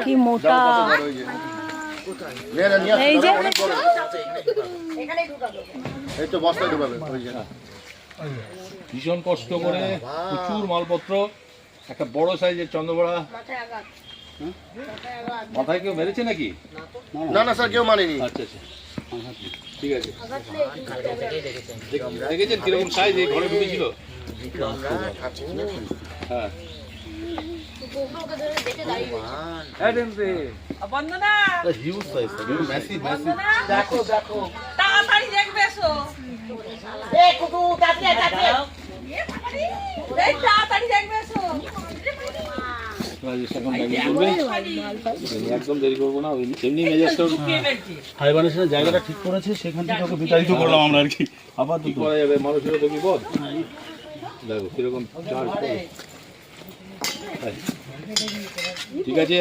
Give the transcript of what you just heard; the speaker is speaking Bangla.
কি মোটা। এই যে। এই তো বস্তায় ঢুকাবে ওই যে। ভীষণ কষ্ট করে প্রচুর মালপত্র একটা বড় সাইজের চন্দ্রবড়া মাথায় কেউ মেরেছে নাকি? না না স্যার কেউ মানেনি আচ্ছা আচ্ছা। ঠিক আছে। দেখেছেন কীরকম সাইজ এই ঘরে ঢুকেছিল? হ্যাঁ। হিউজ সাইজ ম্যাসিভ ম্যাসিভ দেখো দেখো। তাড়াতাড়ি দেখবে দেখবে একদম দেরি করব না এমনি মেজাজটা হাইবানেশনের জায়গাটা ঠিক করেছে সেখান থেকে ওকে বিতাড়িত করলাম আমরা আর কি। আবার কি করা যাবে? মানুষেরও তো বিপদ। দেখো কীরকম চার্জ। ঠিক আছে?